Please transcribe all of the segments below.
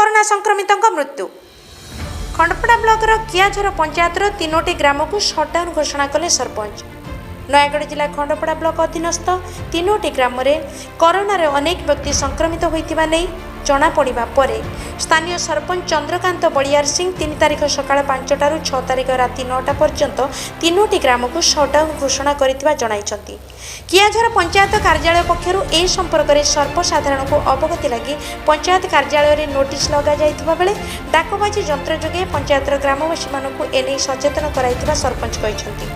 Corona ସଂକ୍ରମିତଙ୍କ ମୃତ୍ୟୁ। ଖଣ୍ଡପଡ଼ା ବ୍ଲକର କିଆଝର ପଞ୍ଚାୟତର ତିନୋଟି ଗ୍ରାମକୁ ସଟ୍ଡାଉନ୍ ଘୋଷଣା କଲେ ସରପଞ୍ଚ। ନୟାଗଡ଼ ଜିଲ୍ଲା ଖଣ୍ଡପଡ଼ା ବ୍ଲକ ଅଧୀନସ୍ଥ ତିନୋଟି ଗ୍ରାମରେ କରୋନାରେ ଅନେକ ବ୍ୟକ୍ତି ସଂକ୍ରମିତ ହୋଇଥିବା ନେଇ ଜଣାପଡ଼ିବା ପରେ ସ୍ଥାନୀୟ ସରପଞ୍ଚ ଚନ୍ଦ୍ରକାନ୍ତ ବଳିଆର ସିଂ ତିନି ତାରିଖ ସକାଳ ପାଞ୍ଚଟାରୁ ଛଅ ତାରିଖ ରାତି ନଅଟା ପର୍ଯ୍ୟନ୍ତ ତିନୋଟି ଗ୍ରାମକୁ ସଟ୍ଡାଉନ୍ ଘୋଷଣା କରିଥିବା ଜଣାଇଛନ୍ତି। କିଆଝର ପଞ୍ଚାୟତ କାର୍ଯ୍ୟାଳୟ ପକ୍ଷରୁ ଏ ସମ୍ପର୍କରେ ସର୍ବସାଧାରଣଙ୍କୁ ଅବଗତି ଲାଗି ପଞ୍ଚାୟତ କାର୍ଯ୍ୟାଳୟରେ ନୋଟିସ୍ ଲଗାଯାଇଥିବା ବେଳେ ଡାକବାଜି ଯନ୍ତ୍ର ଯୋଗେ ପଞ୍ଚାୟତର ଗ୍ରାମବାସୀମାନଙ୍କୁ ଏନେଇ ସଚେତନ କରାଇଥିବା ସରପଞ୍ଚ କହିଛନ୍ତି।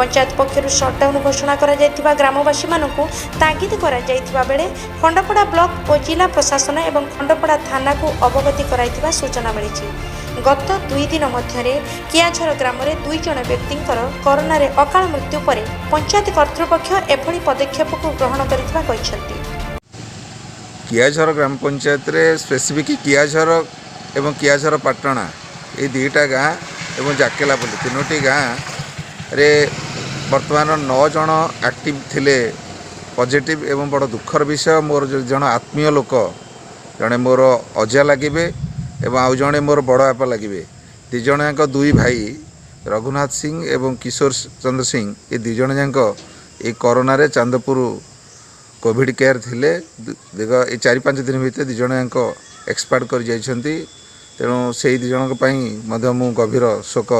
ପଞ୍ଚାୟତ ପକ୍ଷରୁ ସଟ୍ଡାଉନ୍ ଘୋଷଣା କରାଯାଇଥିବା ଗ୍ରାମବାସୀମାନଙ୍କୁ ତାଗିଦ କରାଯାଇଥିବା ବେଳେ ଖଣ୍ଡପଡ଼ା ବ୍ଲକ ଓ ଜିଲ୍ଲା ପ୍ରଶାସନ ଏବଂ ଖଣ୍ଡପଡ଼ା ଥାନାକୁ ଅବଗତି କରାଇଥିବା ସୂଚନା ମିଳିଛି ଗତ ଦୁଇ ଦିନ ମଧ୍ୟରେ କିଆଝର ଗ୍ରାମରେ ଦୁଇ ଜଣ ବ୍ୟକ୍ତିଙ୍କର କରୋନାରେ ଅକାଳ ମୃତ୍ୟୁ ପରେ ପଞ୍ଚାୟତ କର୍ତ୍ତୃପକ୍ଷ ଏଭଳି ପଦକ୍ଷେପକୁ ଗ୍ରହଣ କରିଥିବା କହିଛନ୍ତି କିଆଝର ଗ୍ରାମ ପଞ୍ଚାୟତରେ ସ୍ପେସିଫିକ୍ କିଆଝର ଏବଂ କିଆଝର ପାଟଣା ଏଇ ଦୁଇଟା ଗାଁ ଏବଂ ଜାକେଲାପଲ୍ଲୀ ତିନୋଟି ଗାଁରେ ବର୍ତ୍ତମାନ ନଅ ଜଣ ଆକ୍ଟିଭ୍ ଥିଲେ ପଜିଟିଭ୍ ଏବଂ ବଡ଼ ଦୁଃଖର ବିଷୟ। ମୋର ଯେଉଁ ଜଣେ ଆତ୍ମୀୟ ଲୋକ ଜଣେ ମୋର ଅଜା ଲାଗିବେ ଏବଂ ଆଉ ଜଣେ ମୋର ବଡ଼ ବାପା ଲାଗିବେ ଦୁଇ ଜଣ ଯାକ ଦୁଇ ଭାଇ ରଘୁନାଥ ସିଂ ଏବଂ କିଶୋର ଚନ୍ଦ୍ର ସିଂ ଏ ଦୁଇ ଜଣ ଯାକ ଏଇ କରୋନାରେ ଚାନ୍ଦପୁର କୋଭିଡ଼ କେୟାର ଥିଲେ। ଦୁ- ଦୀର୍ଘ ଏଇ ଚାରି ପାଞ୍ଚ ଦିନ ଭିତରେ ଦୁଇ ଜଣ ଯାକ ଏକ୍ସପାର୍ଟ କରି ଯାଇଛନ୍ତି ତେଣୁ ସେଇ ଦୁଇ ଜଣଙ୍କ ପାଇଁ ମଧ୍ୟ ମୁଁ ଗଭୀର ଶୋକ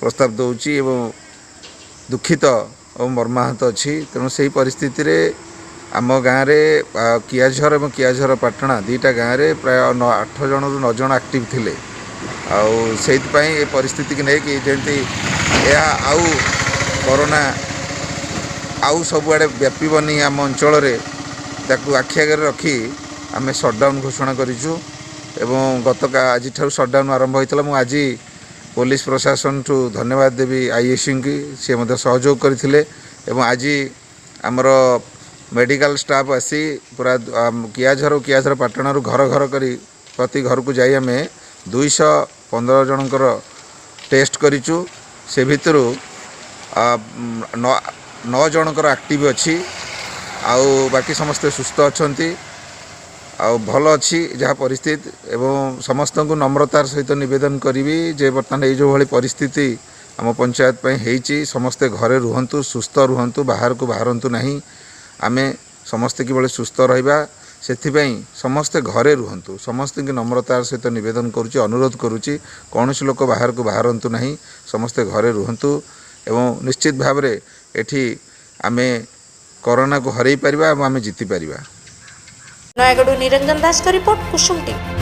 ପ୍ରସ୍ତାବ ଦେଉଛି ଏବଂ ଦୁଃଖିତ ଏବଂ ମର୍ମାହତ ଅଛି। ତେଣୁ ସେହି ପରିସ୍ଥିତିରେ ଆମ ଗାଁରେ କିଆଝର ଏବଂ କିଆଝର ପାଟଣା ଦୁଇଟା ଗାଁରେ ପ୍ରାୟ ନଅ ଆଠ ଜଣରୁ ନଅ ଜଣ ଆକ୍ଟିଭ୍ ଥିଲେ। ଆଉ ସେଇଥିପାଇଁ ଏ ପରିସ୍ଥିତିକି ନେଇକି ଯେମିତି ଏହା ଆଉ କରୋନା ଆଉ ସବୁଆଡ଼େ ବ୍ୟାପିବନି ଆମ ଅଞ୍ଚଳରେ ତାକୁ ଆଖି ଆଗରେ ରଖି ଆମେ ସଟ୍ଡାଉନ୍ ଘୋଷଣା କରିଛୁ। ଏବଂ ଗତକା ଆଜିଠାରୁ ସଟ୍ଡାଉନ୍ ଆରମ୍ଭ ହୋଇଥିଲା। ମୁଁ ଆଜି ପୋଲିସ ପ୍ରଶାସନଠୁ ଧନ୍ୟବାଦ ଦେବି ଆଇଏସ୍ସିଙ୍କି ସିଏ ମଧ୍ୟ ସହଯୋଗ କରିଥିଲେ ଏବଂ ଆଜି ଆମର ମେଡ଼ିକାଲ ଷ୍ଟାଫ୍ ଆସି ପୁରା କିଆଝର କିଆଝର ପାଟଣାରୁ ଘର ଘର କରି ପ୍ରତି ଘରକୁ ଯାଇ ଆମେ ଦୁଇଶହ ପନ୍ଦର ଜଣଙ୍କର ଟେଷ୍ଟ କରିଛୁ। ସେ ଭିତରୁ ନଅ ଜଣଙ୍କର ଆକ୍ଟିଭ୍ ଅଛି। ଆଉ ବାକି ସମସ୍ତେ ସୁସ୍ଥ ଅଛନ୍ତି। ଆଉ ଭଲ ଅଛି ଯାହା ପରିସ୍ଥିତି ଏବଂ ସମସ୍ତଙ୍କୁ ନମ୍ରତାର ସହିତ ନିବେଦନ କରିବି ଯେ ବର୍ତ୍ତମାନ ଏଇ ଯେଉଁଭଳି ପରିସ୍ଥିତି ଆମ ପଞ୍ଚାୟତ ପାଇଁ ହେଇଛି ସମସ୍ତେ ଘରେ ରୁହନ୍ତୁ ସୁସ୍ଥ ରୁହନ୍ତୁ ବାହାରକୁ ବାହାରନ୍ତୁ ନାହିଁ। ଆମେ ସମସ୍ତେ କିଭଳି ସୁସ୍ଥ ରହିବା ସେଥିପାଇଁ ସମସ୍ତେ ଘରେ ରୁହନ୍ତୁ। ସମସ୍ତଙ୍କୁ ନମ୍ରତାର ସହିତ ନିବେଦନ କରୁଛି ଅନୁରୋଧ କରୁଛି କୌଣସି ଲୋକ ବାହାରକୁ ବାହାରନ୍ତୁ ନାହିଁ ସମସ୍ତେ ଘରେ ରୁହନ୍ତୁ ଏବଂ ନିଶ୍ଚିତ ଭାବରେ ଏଠି ଆମେ କରୋନାକୁ ହରାଇ ପାରିବା ଏବଂ ଆମେ ଜିତିପାରିବା নয়াগড় নিরঞ্জন দাসকা রিপোর্ট কুসুম টিভি।